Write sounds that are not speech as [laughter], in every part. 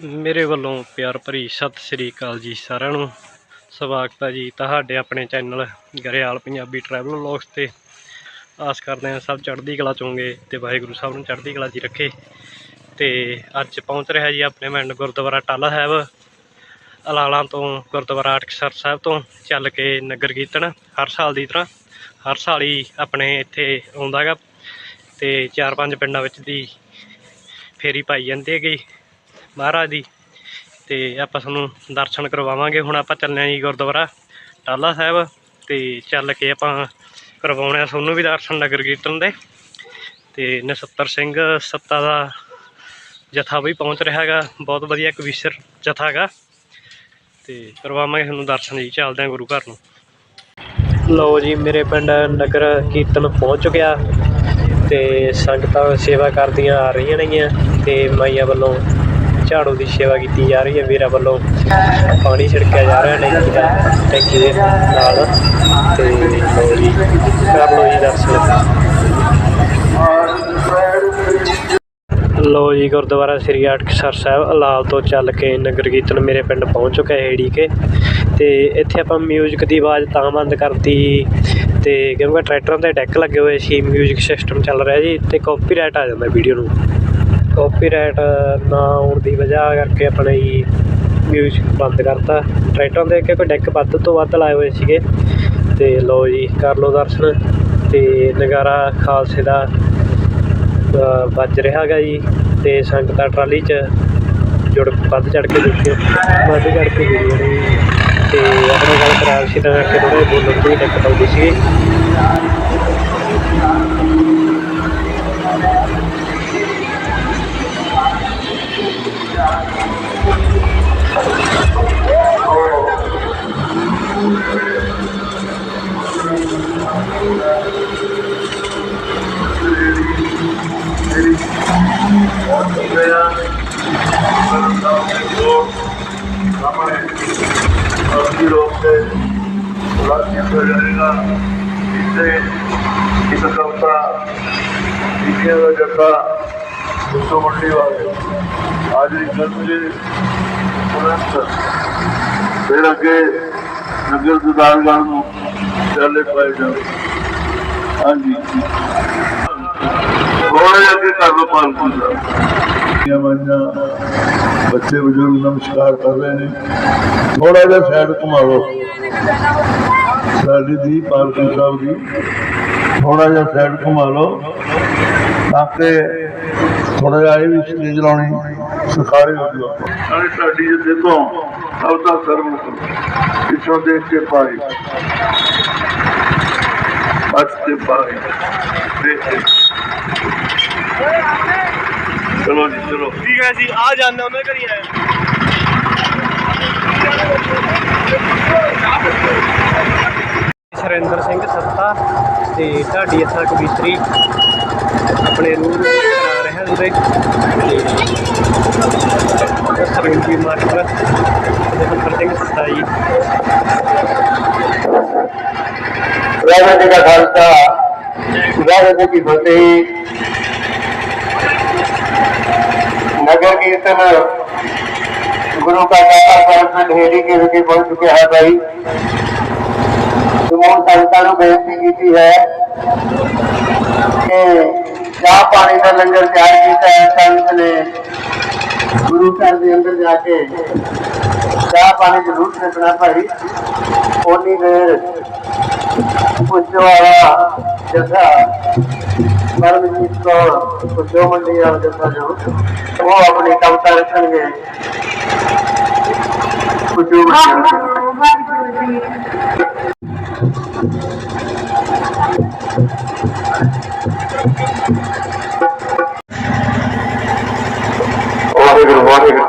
ਮੇਰੇ ਵੱਲੋਂ ਪਿਆਰ ਭਰੀ ਸਤਿ ਸ੍ਰੀ ਅਕਾਲ ਜੀ ਸਾਰਿਆਂ ਨੂੰ। ਸਵਾਗਤ ਹੈ ਜੀ ਤੁਹਾਡੇ ਆਪਣੇ channel Grewal Punjabi travel vlogs ਤੇ। ਆਸ ਕਰਦੇ ਹਾਂ ਸਭ ਚੜ੍ਹਦੀ ਕਲਾ ਚੋਂਗੇ ਹੋਵੋਗੇ ਤੇ ਵਾਹਿਗੁਰੂ ਸਾਹਿਬ ਨੂੰ ਚੜ੍ਹਦੀ ਕਲਾ 'ਚ ਰੱਖੇ। ਤੇ ਅੱਜ ਪਹੁੰਚ ਰਿਹਾ ਜੀ ਆਪਣੇ ਪਿੰਡ ਗੁਰਦੁਆਰਾ ਟਾਲਾ ਸਾਹਿਬ। ਅਲਾਲਾਂ ਤੋਂ ਗੁਰਦੁਆਰਾ ਅਟਕਸਰ ਸਾਹਿਬ ਤੋਂ ਚੱਲ ਕੇ ਨਗਰ ਕੀਰਤਨ ਹਰ ਸਾਲ ਦੀ ਤਰ੍ਹਾਂ। ਹਰ ਸਾਲ ਹੀ ਆਪਣੇ ਇੱਥੇ ਆਉਂਦਾ ਗਾ ਤੇ ਚਾਰ ਪੰਜ ਪਿੰਡਾਂ ਵਿੱਚ ਦੀ ਫੇਰੀ ਪਾਈ ਜਾਂਦੀ ਹੈਗੀ। ਮਹਾਰਾਜ ਦੀ ਤੇ ਆਪਾਂ ਤੁਹਾਨੂੰ ਦਰਸ਼ਨ ਕਰਵਾਵਾਂਗੇ। ਹੁਣ ਆਪਾਂ ਚੱਲਦੇ ਹਾਂ ਜੀ ਗੁਰਦੁਆਰਾ ਟਾਲਾ ਸਾਹਿਬ। ਤੇ ਚੱਲ ਕੇ ਆਪਾਂ ਕਰਵਾਉਣੇ ਆ ਤੁਹਾਨੂੰ ਵੀ ਦਰਸ਼ਨ ਨਗਰ ਕੀਰਤਨ ਦੇ। ਤੇ ਨਸੱਤਰ ਸਿੰਘ ਸੱਤਾ ਦਾ ਜਥਾ ਵੀ ਪਹੁੰਚ ਰਿਹਾ ਹੈਗਾ। ਬਹੁਤ ਵਧੀਆ ਕਵੀਸ਼ਰ ਜਥਾ ਹੈਗਾ। ਤੇ ਕਰਵਾਵਾਂਗੇ ਤੁਹਾਨੂੰ ਦਰਸ਼ਨ ਜੀ। ਚੱਲਦੇ ਹਾਂ ਗੁਰੂ ਘਰ ਨੂੰ। ਲਓ ਜੀ, ਮੇਰੇ ਪਿੰਡ ਨਗਰ ਕੀਰਤਨ ਪਹੁੰਚ ਚੁੱਕਿਆ ਤੇ ਸੰਗਤਾਂ ਸੇਵਾ ਕਰਦੀਆਂ ਆ ਰਹੀਆਂ ਨੇਗੀਆਂ। ਤੇ ਮਾਈਆਂ ਵੱਲੋਂ ਝਾੜੂ ਦੀ ਸੇਵਾ ਕੀਤੀ ਜਾ ਰਹੀ ਹੈ। ਵੀਰਾਂ ਵੱਲੋਂ ਪਾਣੀ ਛਿੜਕਿਆ ਜਾ ਰਿਹਾ, ਟੈਂਕੀ ਦਾ, ਟੈਂਕੀ ਦੇ ਨਾਲ। ਤੇ ਲਓ ਜੀ ਕਰ ਲਓ ਜੀ ਦਰਸ਼ਨ। ਲੋ ਜੀ, ਗੁਰਦੁਆਰਾ ਸ੍ਰੀ ਅਟਕਸਰ ਸਾਹਿਬ, ਅਲਾਲ ਤੋਂ ਚੱਲ ਕੇ ਨਗਰ ਕੀਰਤਨ ਮੇਰੇ ਪਿੰਡ ਪਹੁੰਚ ਚੁੱਕਾ ਹੈ, ਏੜੀ ਕੇ। ਤੇ ਇੱਥੇ ਆਪਾਂ ਮਿਊਜ਼ਿਕ ਦੀ ਆਵਾਜ਼ ਤਾਂ ਬੰਦ ਕਰਤੀ। ਤੇ ਕਿਉਂਕਿ ਟਰੈਕਟਰਾਂ ਦੇ ਡੈਕ ਲੱਗੇ ਹੋਏ ਸੀ ਮਿਊਜ਼ਿਕ ਸਿਸਟਮ ਚੱਲ ਰਿਹਾ ਜੀ, ਤੇ ਕਾਪੀਰਾਈਟ ਆ ਜਾਂਦਾ ਵੀਡੀਓ ਨੂੰ। ਕਾਪੀਰਾਈਟ ਨਾ ਆਉਣ ਦੀ ਵਜ੍ਹਾ ਕਰਕੇ ਆਪਣੇ ਜੀ ਮਿਊਜ਼ਿਕ ਬੰਦ ਕਰਤਾ। ਟਰੈਕਟਰਾਂ ਦੇ ਕਿਉਂਕਿ ਡੈਕ ਵੱਧ ਤੋਂ ਵੱਧ ਲਾਏ ਹੋਏ ਸੀਗੇ। ਅਤੇ ਲਓ ਜੀ, ਕਰ ਲਓ ਦਰਸ਼ਨ। ਅਤੇ ਨਗਾਰਾ ਖਾਲਸੇ ਦਾ ਵੱਜ ਰਿਹਾ ਹੈਗਾ ਜੀ। ਅਤੇ ਸੰਗਤਾਂ ਟਰਾਲੀ 'ਚ ਜੁੜ ਵੱਧ ਚੜ ਕੇ ਦੇਖਿਓ। ਵੱਧ ਚੜ ਕੇ ਵੀਡੀਓ ਨੇ ਅਤੇ ਆਪਣੇ ਗੱਲ ਖਰਾਬ ਸੀ ਤਾਂ ਕਿ ਥੋੜ੍ਹਾ ਬੋਲਣ ਦੀ ਦਿੱਕਤ ਆਉਂਦੀ ਸੀ Y se trata, y miedo ya está, y somos rivales. ਹੋ ਜਾਏਗਾ ਤੁਰੰਤ ਫਿਰ ਅੱਗੇ ਨਗਰ ਸੁਧਾਰਗੜ ਨੂੰ ਚੱਲੇ ਪਾਏ ਜਾਵੇ ਹਾਂਜੀ। ਥੋੜਾ ਜਿਹਾ ਅੱਗੇ ਕਰ ਲਓ ਪਾਲਕੀ ਦਾ। ਇਹ ਬੱਚੇ, ਬਜ਼ੁਰਗ ਨਮਸਕਾਰ ਕਰ ਰਹੇ ਨੇ। ਥੋੜਾ ਜਿਹਾ ਸਾਈਡ ਘੁਮਾਓ। ਸਾਡੀ ਦੀ ਪਾਲਕੀ ਸਾਹਿਬ ਦੀ ਥੋੜਾ ਜਿਹਾ ਸਾਈਡ ਘੁਮਾ ਲਓ। ਤਾਂ ਕਿ ਥੋੜਾ ਜਿਹਾ ਇਹ ਵੀ ਸਟੇਜ ਲਾਉਣੀ। ਜਾਓ ਨਾਲੇ ਸਾਡੀ ਜੇ ਦੇਖੋ ਸਭ ਦਾ ਸਰਵ ਪਿੱਛੋਂ ਦੇਖ ਕੇ ਪਾਈ ਅੱਜ ਤੇ ਪਾਈ ਚਲੋ ਜੀ ਚਲੋ। ਠੀਕ ਹੈ ਜੀ ਆ ਜਾਂਦੇ ਉਹਨਾਂ ਘਰੀ ਆਏ ਸਰਿੰਦਰ ਸਿੰਘ ਸੱਤਾ ਤੇ ਢਾਡੀ ਅਸਾ ਕਵਿਤਰੀ ਆਪਣੇ ਰੂਹ ਨੂੰ ਕਰਾ ਰਹੇ ਹਨ ਉਰੇ ਤੇ ਸਰਵਿੰਦੀ ਮਾਸਟਰ ਤੇ ਫਖਰ ਸਿੰਘ ਸੱਤਾ ਜੀ ਵਾਹਿਗੁਰੂ ਜੀ ਕਾ ਖਾਲਸਾ ਵਾਹਿਗੁਰੂ ਜੀ ਕੀ ਫਤਿਹ ਨਗਰ ਕੀਰਤਨ ਗੁਰੂ ਕਾ ਦਾਤਾ ਸਾਹਿਬ ਪਿੰਡ ਹੇੜੀ ਕੇ ਵਿਖੇ ਪਹੁੰਚ ਚੁੱਕਿਆ ਚਾਹ ਪਾਣੀ ਦਾ ਲੰਗਰ ਤਿਆਰ ਕੀਤਾ ਹੈ, ਸੰਗਤ ਨੇ? ਗੁਰੂ ਘਰ ਦੇ ਅੰਦਰ ਜਾ ਕੇ ਚਾਹ ਪਾਣੀ ਜ਼ਰੂਰ ਛਕਣਾ ਭਾਈ। ਉਨੀ ਦੇਰ ਪੁੱਛੋ ਵਾਲਾ ਜਥਾ ਪਰਮਜੀਤ ਕੌਰ, ਪੁੱਛੋ ਮੰਡੀ ਵਾਲਾ ਜਥਾ ਜੋ। ਉਹ ਆਪਣੀ ਕਵਿਤਾ ਰੱਖਣਗੇ। ਪੁੱਛੋ ਮੰਡੀ ਵਾਲਾ ਵਾਹਿਗੁਰੂ ਵਾਹਿਗੁਰੂ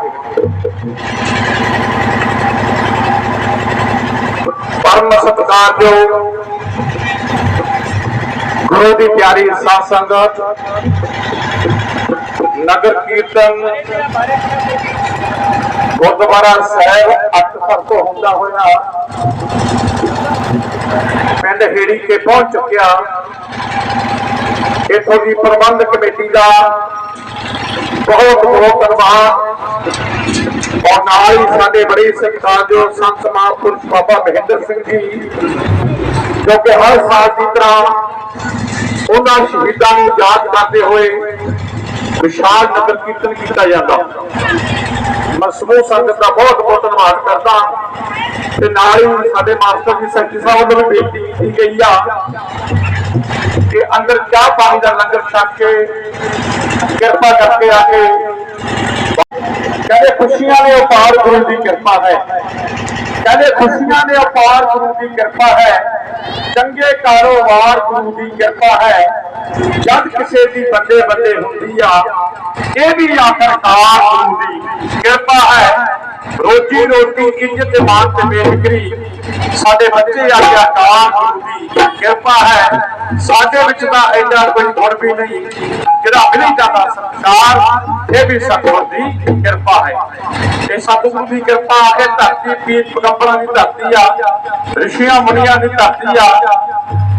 ਪਰਮ ਸਤਿਕਾਰਯੋਗ ਗੁਰੂ ਦੀ ਪਿਆਰੀ ਸਾਧ ਸੰਗਤ, ਨਗਰ ਕੀਰਤਨ, ਗੁਰਦੁਆਰਾ ਸਾਹਿਬ ਅਟਕਰ ਤੋਂ ਹੁੰਦਾ ਹੋਇਆ, ਪਿੰਡ ਹੇੜੀ ਕੇ ਪਹੁੰਚ ਚੁੱਕਿਆ। ਇਥੋਂ ਦੀ ਪ੍ਰਬੰਧ ਕਮੇਟੀ ਦਾ ਬਹੁਤ ਬਹੁਤ ਧੰਨਵਾਦ। ਔਰ ਨਾਲ ਹੀ ਸਾਡੇ ਬੜੇ ਸਤਿਕਾਰਯੋਗ ਸੰਤ ਮਹਾਂਪੁਰਸ਼ ਬਾਬਾ ਮਹਿੰਦਰ ਸਿੰਘ ਜੀ, ਜੋ ਹਰ ਸਾਲ ਦੀ ਤਰ੍ਹਾਂ ਉਹਨਾਂ ਸ਼ਹੀਦਾਂ ਨੂੰ ਯਾਦ ਕਰਦੇ ਹੋਏ ਵਿਸ਼ਾਲ ਨਗਰ ਕੀਰਤਨ ਕੀਤਾ ਜਾਂਦਾ। ਮੈਂ ਸਮੂਹ ਸੰਗਤ ਦਾ ਬਹੁਤ ਬਹੁਤ ਧੰਨਵਾਦ ਕਰਦਾ ਤੇ ਨਾਲ ਹੀ ਸਾਡੇ ਮਾਸਟਰ ਜੀ ਸੈਕਟਰੀ ਸਾਹਿਬ ਵੱਲੋਂ ਵੀ ਬੇਨਤੀ ਕੀਤੀ ਗਈ ਆ ਕਿ ਅੰਦਰ ਚਾਹ ਪਾਣੀ ਦਾ ਲੰਗਰ ਛਕ ਕੇ ਕਿਰਪਾ ਕਰਕੇ ਆ ਕੇ ਕਹਿੰਦੇ ਖੁਸ਼ੀਆਂ ਨੇ ਅਪਾਰ ਗੁਰੂ ਦੀ ਕਿਰਪਾ ਹੈ। ਕਹਿੰਦੇ ਖੁਸ਼ੀਆਂ ਨੇ ਅਪਾਰ ਗੁਰੂ ਦੀ ਕਿਰਪਾ ਹੈ। ਚੰਗੇ ਕਾਰੋਬਾਰ ਗੁਰੂ ਦੀ ਕਿਰਪਾ ਹੈ। ਜਦ ਕਿਸੇ ਦੀ ਬੰਦੇ ਬੰਦੇ ਹੁੰਦੀ ਆ, ਇਹ ਵੀ ਆਖਰਕਾਰ ਗੁਰੂ ਦੀ ਕਿਰਪਾ ਹੈ। ਰੋਜੀ ਰੋਟੀ, ਇੱਜ਼ਤ ਮਾਨ ਤੇ ਬੇਫਿਕਰੀ। ਸਾਡੇ ਬੱਚੇ ਆਗਿਆਕਾਰ ਗੁਰੂ ਦੀ ਕਿਰਪਾ ਹੈ। ਸਾਡੇ ਵਿੱਚ ਤਾਂ ਐਡਾ ਕੋਈ ਗੁਣ ਵੀ ਨਹੀਂ। ਜਿਹੜਾ ਮਿਲੀ ਜਾਂਦਾ ਸੰਸਾਰ ਇਹ ਵੀ ਸਤਿਗੁਰ ਦੀ ਕਿਰਪਾ ਹੈ। ਇਹ ਸਤਿਗੁਰ ਦੀ ਕਿਰਪਾ ਇਹ ਧਰਤੀ ਪੀਰ ਪਗੰਬਰਾਂ ਦੀ ਧਰਤੀ ਆ, ਰਿਸ਼ੀਆਂ ਮੁਨੀਆਂ ਦੀ ਧਰਤੀ ਆ।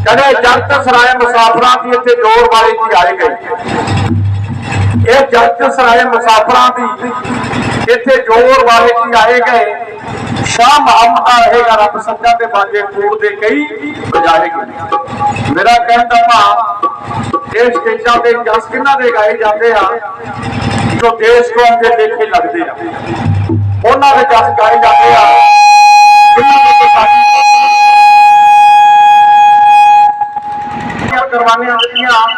ਕਹਿੰਦੇ ਜਗਤ ਸਰਾਏ ਮੁਸਾਫਰਾਂ ਦੀ ਇੱਥੇ ਜੋਰ ਵਾਲੇ ਜੀ ਆਏ ਗਏ ਇਹ ਜਗਤ ਸਰਾਏ ਮੁਸਾਫਰਾਂ ਦੀ ਇੱਥੇ ਜੋਰ ਵਾਲੇ ਜੀ ਆਏ ਗਏ? ਸ਼ਾਹ ਮਹੰਮਦ ਆਏਗਾ ਰੱਬ ਸੱਜਾ ਤੇ ਬਾਜੇ ਕੂੜ ਦੇ ਕਈ ਬਜਾਏ ਮੇਰਾ ਕਹਿਣ ਦਾ ਭਾਵ, ਇਹ ਸਟੇਜਾਂ ਤੇ ਜਸ ਕਿੰਨਾ ਦੇ ਗਾਏ ਜਾਂਦੇ ਆ, ਜੋ ਦੇਸ਼ ਕੌਮ ਦੇ ਲੇਖੇ ਲੱਗਦੇ ਆ। ਉਹਨਾਂ ਦੇ ਜਸ ਗਾਏ ਜਾਂਦੇ ਆ। ਜਿਨ੍ਹਾਂ ਦੇ ਸਾਡੀ ਕਰਵਾਨੀਆਂ ਹੁੰਦੀਆਂ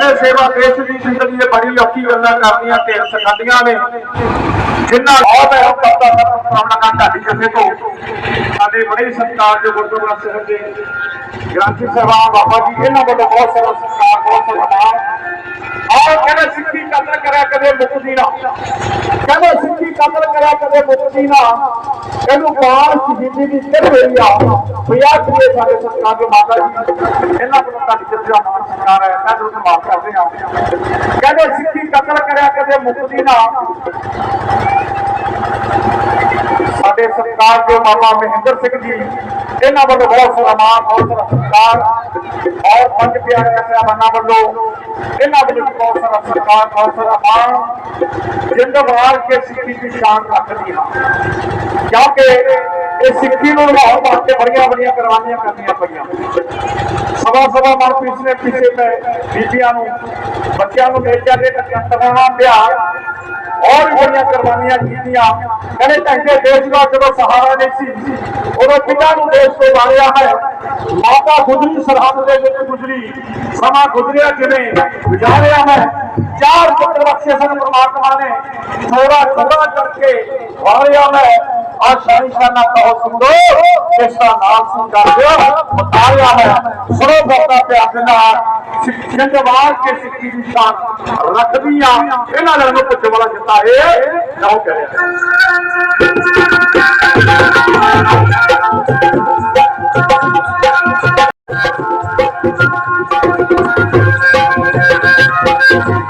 ਕਹਿੰਦੇ ਸੇਵਾ ਦੇਸ਼ ਦੀ ਜ਼ਿੰਦਗੀ ਦੇ ਬੜੀ ਔਖੀ ਗੱਲਾਂ ਕਰਨੀਆਂ ਤੇ ਸਿਖਾਉਂਦੀਆਂ ਨੇ ਜਿੰਨਾ ਬਹੁਤ ਹੈ ਕਰਤਾ ਪ੍ਰੋਬਲਮ ਢਾਡੀ ਜਥੇ ਤੋਂ ਸਾਡੇ ਬੜੇ ਸਤਿਕਾਰ ਜੋ ਗੁਰਦੁਆਰਾ ਸਾਹਿਬ ਦੇ ਗ੍ਰੰਥੀ ਸਾਹਿਬਾਨ ਬਾਬਾ ਜੀ ਇਹਨਾਂ ਵੱਲੋਂ ਬਹੁਤ ਸਾਰਾ ਸਤਿਕਾਰ ਬਹੁਤ ਸਾਰਾ ਮਾਣ ਆਹ ਕਹਿੰਦੇ ਸਿੱਖੀ ਕਦਰ ਕਰਿਆ ਕਦੇ ਮੁਕਤੀ ਨਾ ਕਹਿੰਦੇ ਸਿੱਖੀ ਕਦਰ ਕਰਿਆ ਕਦੇ ਮੁਕਤੀ ਨਾ ਇਹਨੂੰ ਬਾਲ ਸ਼ਹੀਦੀ ਦੀ ਸਿਰ ਹੋਈ ਆ ਪਿਆ ਕਿ ਸਾਡੇ ਸਤਿਕਾਰ ਦੇ ਮਾਤਾ ਜੀ ਇਹਨਾਂ ਕੋਲ ਤੁਹਾਡੀ ਜਿੱਥੇ ਮਾਨ ਸਤਿਕਾਰ ਹੈ ਮੈਂ ਤੁਹਾਨੂੰ ਮਾਫ ਕਰਦੇ ਹਾਂ ਕਹਿੰਦੇ ਸਿੱਖੀ ਕਦਰ ਕਰਿਆ ਕਦੇ ਮੁਕਤੀ ਨਾ ਸਾਡੇ ਸਰਕਾਰ ਦੇ ਬਾਬਾ ਮਹਿੰਦਰ ਸਿੰਘ ਜੀ, ਇਹਨਾਂ ਵੱਲੋਂ ਬਹੁਤ ਸਾਰਾ ਮਾਣ ਬਹੁਤ ਸਾਰਾ ਸਤਿਕਾਰ ਔਰ ਪੰਜ ਪਿਆਰੇ ਸਾਹਿਬਾਨਾਂ ਵੱਲੋਂ ਇਹਨਾਂ ਵੱਲੋਂ ਵੀ ਬਹੁਤ ਸਾਰਾ ਸਤਿਕਾਰ, ਬਹੁਤ ਸਾਰਾ ਮਾਣ ਜਿੰਦਵਾਰ ਕੇ ਸਿੱਖੀ ਦੀ ਸ਼ਾਨ ਰੱਖਦੀ ਹਾਂ। ਕਿਉਂਕਿ ਇਹ ਸਿੱਖੀ ਨੂੰ ਨਿਭਾਉਣ ਕੇ ਬੜੀਆਂ ਬੜੀਆਂ ਕੁਰਬਾਨੀਆਂ ਕਰਨੀਆਂ ਪਈਆਂ। ਸਵਾ ਸਵਾ ਮਨਪ੍ਰੀਤ ਨੇ ਪਿੱਛੇ ਮੈਂ ਬੀਬੀਆਂ ਨੂੰ, ਬੱਚਿਆਂ ਨੂੰ ਮੇਜਾਂ ਦੇ ਟਕਰਾਉਣਾ ਪਿਆ ਔਰ ਬੜੀਆਂ ਕੁਰਬਾਨੀਆਂ ਕੀਤੀਆਂ। ਕਹਿੰਦੇ ਟੰਗੇ ਦੇਸ਼ ਦਾ ਜਦੋਂ ਸਹਾਰਾ ਨਹੀਂ ਸੀ, ਉਦੋਂ ਪਿਤਾ ਨੂੰ ਦੇਸ਼ ਤੋਂ ਵਾਰਿਆ ਹੈ? ਮਾਤਾ ਗੁਜਰੀ ਸਰਹੱਦ ਦੇ ਵਿੱਚ ਗੁਜਰੀ। ਸਮਾਂ ਗੁਜ਼ਰਿਆ ਕਿਵੇਂ? ਗੁਜ਼ਾਰਿਆ ਹੈ। ਚਾਰ ਪੁੱਤਰ ਬਖਸ਼ੇ ਸਨ ਪ੍ਰਮਾਤਮਾ ਨੇ। ਥੋੜਾ ਥੋੜਾ ਕਰਕੇ ਵਾਰਿਆ ਹੈ। ਆ ਸਾਈ ਖਾਨਾ ਕਹੋ ਸੁਣੋ, ਇਸ ਦਾ ਨਾਮ ਸੁਣ ਦਿਓ ਬਤਾਇਆ ਹੈ ਸੁਣੋ ਬਤਾ ਪਿਆਰ ਦੇ ਨਾਲ ਜਿੰਦਵਾਰ ਕੇ ਸਿੱਖੀ ਦੀ ਸ਼ਾਨ ਰੱਖਦੀ ਆ ਇਹਨਾਂ ਨਾਲ ਨੂੰ ਪੁੱਛ ਵਾਲਾ ਜਿੱਤਾ ਹੈ Thank you.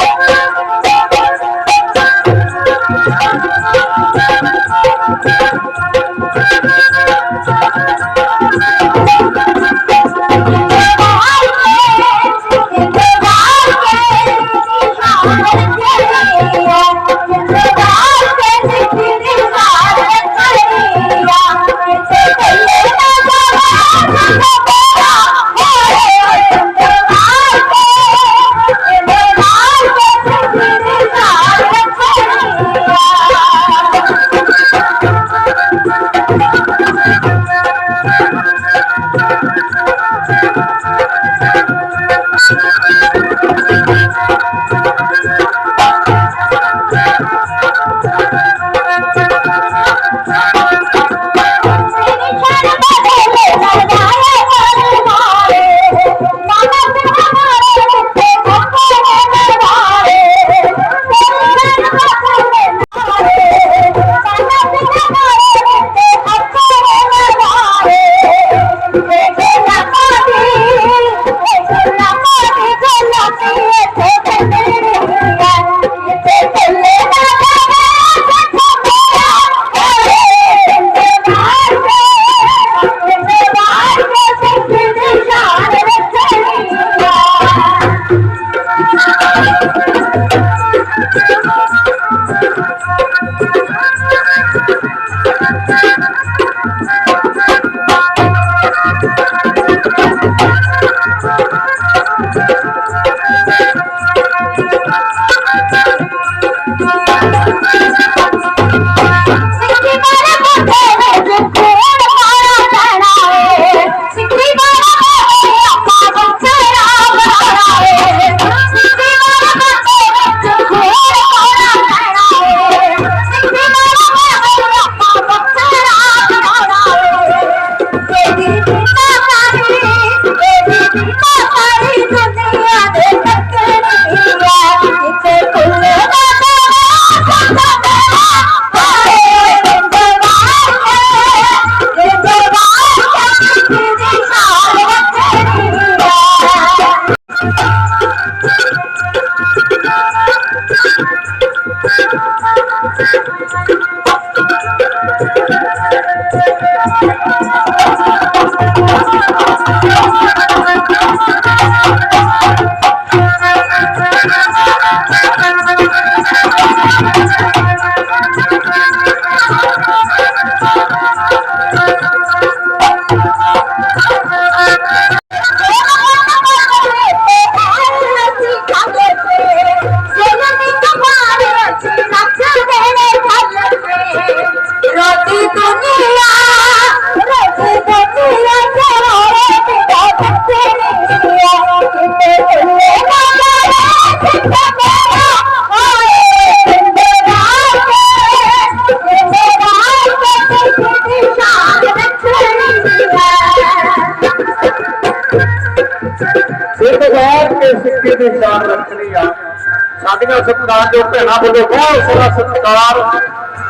ਸਾਡੀਆਂ ਸਤਿਕਾਰਯੋਗ ਭੈਣਾਂ ਵੱਲੋਂ ਬਹੁਤ ਸਾਰਾ ਸਤਿਕਾਰ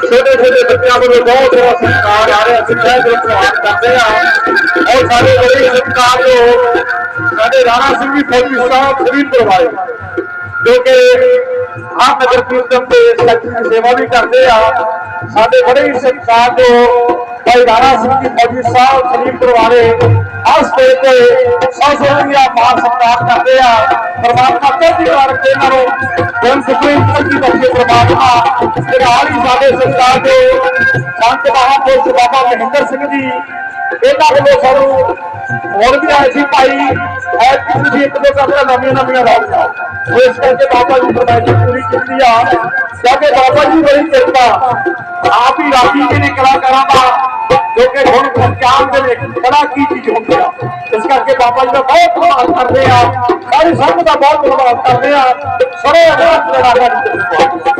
ਛੋਟੇ ਛੋਟੇ ਬੱਚਿਆਂ ਵੱਲੋਂ ਬਹੁਤ ਸਾਰਾ ਸਤਿਕਾਰ ਆ ਰਿਹਾ ਸਿੱਖਿਆ ਦੇ ਪ੍ਰਵਾਨ ਕਰਦੇ ਆ ਔਰ ਸਾਡੇ ਬੜੇ ਸਤਿਕਾਰਯੋਗ ਸਾਡੇ ਰਾਣਾ ਸਿੰਘ ਜੀ ਫੌਜੀ ਸਾਹਿਬ ਫਰੀਦਪੁਰ ਵਾਲੇ ਜੋ ਕਿ ਆਪ ਨਗਰ ਕੀਰਤਨ ਤੇ ਸੱਚੀ ਸੇਵਾ ਵੀ ਕਰਦੇ ਆ ਸਾਡੇ ਬੜੇ ਹੀ ਸਤਿਕਾਰਯੋਗ ਭਾਈ ਰਾਣਾ ਸਿੰਘ ਜੀ ਫੌਜੀ ਸਾਹਿਬ ਫਰੀਦਪੁਰ ਵਾਲੇ ਹਰ ਸਟੇਜ ਤੇ ਸੌ ਸੌ ਮਾਨ ਸਤਿਕਾਰ ਕਰਦੇ ਆ। ਪਰਮਾਤਮਾ ਚੜ੍ਹਦੀ ਕਲਾ ਇਹਨਾਂ ਨੂੰ ਜਨ ਸੁਖੀ ਤਰੱਕੀ ਬਖਸ਼ੇ ਪਰਮਾਤਮਾ ਤੇ ਨਾਲ ਹੀ ਸਾਡੇ ਸਰਕਾਰ ਦੇ ਸੰਤ ਮਹਾਂਪੁਰਸ਼ ਬਾਬਾ ਮਹਿੰਦਰ ਸਿੰਘ ਜੀ। ਇਹਨਾਂ ਵੱਲੋਂ ਸਾਨੂੰ ਹੋਰ ਵੀ ਆਏ ਸੀ ਭਾਈ। ਐ ਤੁਸੀਂ ਇੱਕ ਦੋ ਕਮਰਾ ਨਵੀਆਂ ਨਵੀਆਂ ਰੌਣਕਾਂ। ਇਸ ਕਰਕੇ ਬਾਬਾ ਜੀ ਫਰਮਾਇਸ਼ ਪੂਰੀ ਕੀਤੀ ਆ। ਕਿਉਂਕਿ ਬਾਬਾ ਜੀ ਬੜੀ ਕਿਰਪਾ। ਆਪ ਹੀ ਰਾਜੀ ਦੇ ਨੇ ਕਲਾਕਾਰਾਂ ਦਾ, ਜੋ ਕਿ ਹੁਣ ਪੰਜਾਬ ਦੇ ਵਿੱਚ ਬੜਾ ਕੀ ਚੀਜ਼ ਹੁੰਦੀ ਆ। ਇਸ ਕਰਕੇ ਬਾਬਾ ਜੀ ਦਾ ਬਹੁਤ ਧੰਨਵਾਦ ਕਰਦੇ ਆ। ਸਾਰੀ ਸੰਗਤ ਦਾ ਬਹੁਤ ਧੰਨਵਾਦ ਕਰਦੇ ਆ। ਸਾਰੇ ਅਗਰ ਲੜਾਗਾ ਜੀ ਦੇ ਧੰਨਵਾਦ।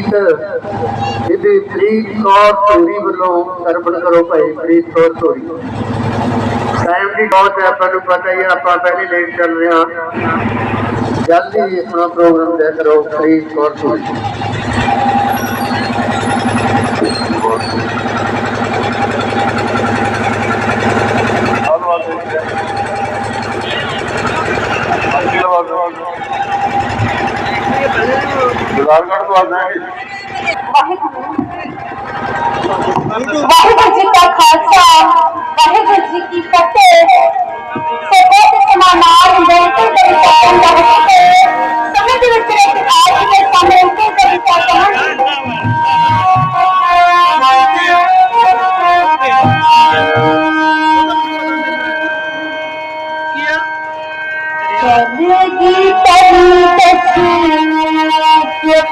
ਗੀਤ ਇਹਦੀ ਪ੍ਰੀਤ ਕੌਰ ਧੋਰੀ ਵੱਲੋਂ ਸਰਪਣ ਕਰੋ ਭਾਈ ਪ੍ਰੀਤ ਕੌਰ ਧੋਰੀ। ਟਾਈਮ ਦੀ ਬਹੁਤ ਹੈ ਆਪਾਂ ਨੂੰ ਪਤਾ ਹੀ ਆਪਾਂ ਪਹਿਲੇ ਲੇਟ ਚੱਲ ਰਹੇ ਹਾਂ। ਜਲਦੀ ਆਪਣਾ ਪ੍ਰੋਗਰਾਮ ਤੈਅ ਕਰੋ ਸਹੀ ਤੌਰ ਤੇ ਗੁਜ਼ਾਰਗੜ ਤੋਂ ਆਉਂਦਾ ਹੈ ਵਾਹਿਗੁਰੂ ਜੀ ਕਾ ਖਾਲਸਾ ਵਾਹਿਗੁਰੂ ਜੀ ਕੀ ਫਤਿਹ ਸਭੇ ਸਮਾਨਾਰ ਦੇ ਤੇ ਕਵਿਤਾ ਕਹਿੰਦਾ ਹੈ ਸਮੇਂ ਦੇ ਵਿੱਚ Yeah,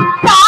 Bye.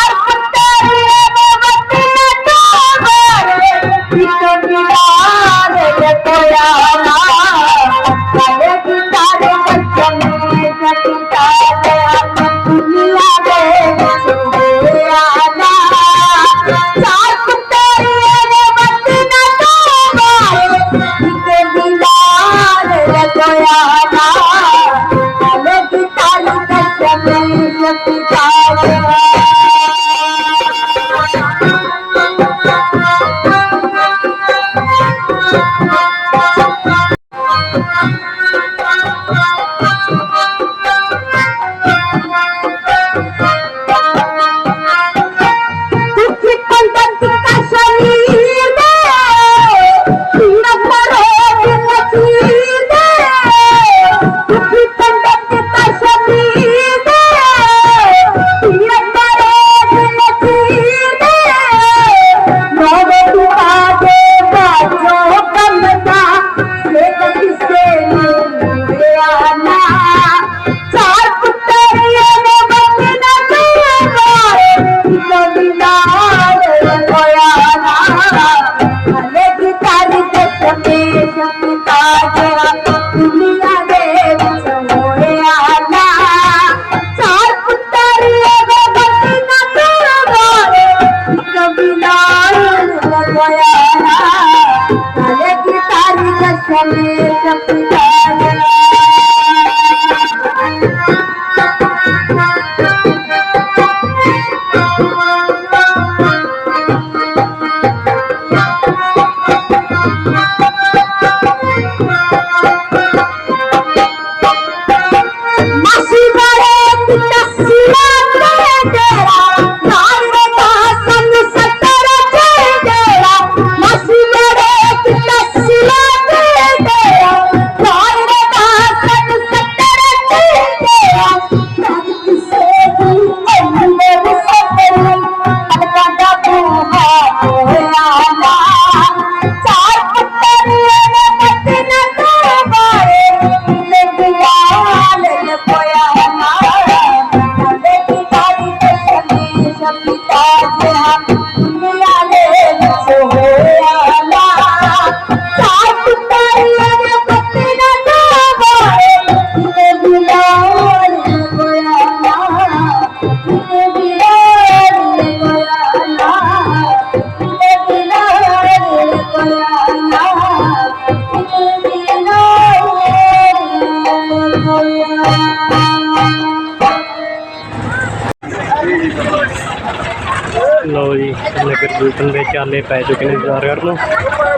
ਕੇ ਦੇ ਚਾਲੇ ਪੈ ਚੁੱਕੇ ਨੇ ਇੰਤਜ਼ਾਰ ਨੂੰ।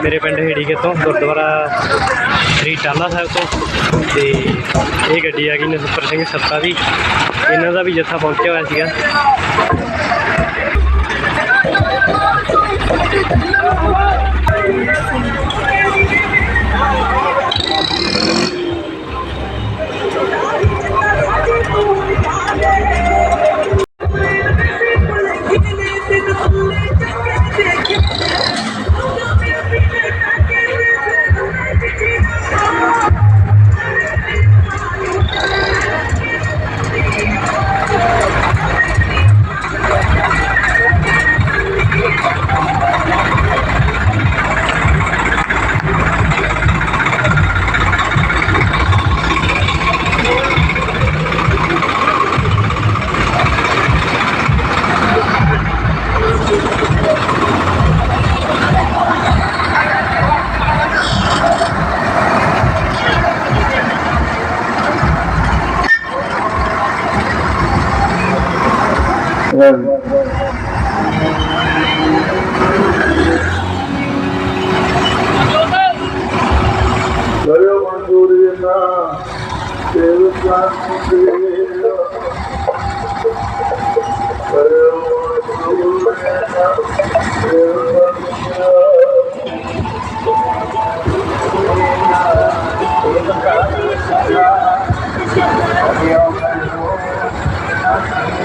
ਮੇਰੇ ਪਿੰਡ ਹੀੜੀਕੇ ਤੋਂ ਗੁਰਦੁਆਰਾ ਸ੍ਰੀ ਟਾਲਾ ਸਾਹਿਬ ਤੋਂ। ਤੇ ਇਹ ਗੱਡੀ ਆ ਗਈ ਨਸਪਰ ਸਿੰਘ ਸੱਤਾ ਦੀ। ਇਹਨਾਂ ਦਾ ਵੀ ਜੱਥਾ ਪਹੁੰਚਿਆ ਹੋਇਆ ਸੀਗਾ। 보면은 여러분들이나 대우사님들이나 여러분들이나 대우사님들이나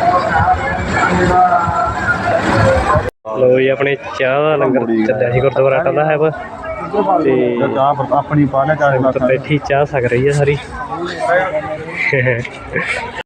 Yeah. ਲੋ ਜੀ ਆਪਣੇ ਚਾਹ ਦਾ ਲੰਗਰ ਚੱਲਿਆ ਸੀ ਗੁਰਦੁਆਰਾ ਟਾਲਾ ਸਾਹਿਬ। ਤੇ ਚਾਹ ਆਪਣੀ ਪਾ ਲੈ ਚਾਹ ਬੈਠੀ ਚਾਹ ਛਕ ਰਹੀ ਹੈ ਸਾਰੀ। [laughs]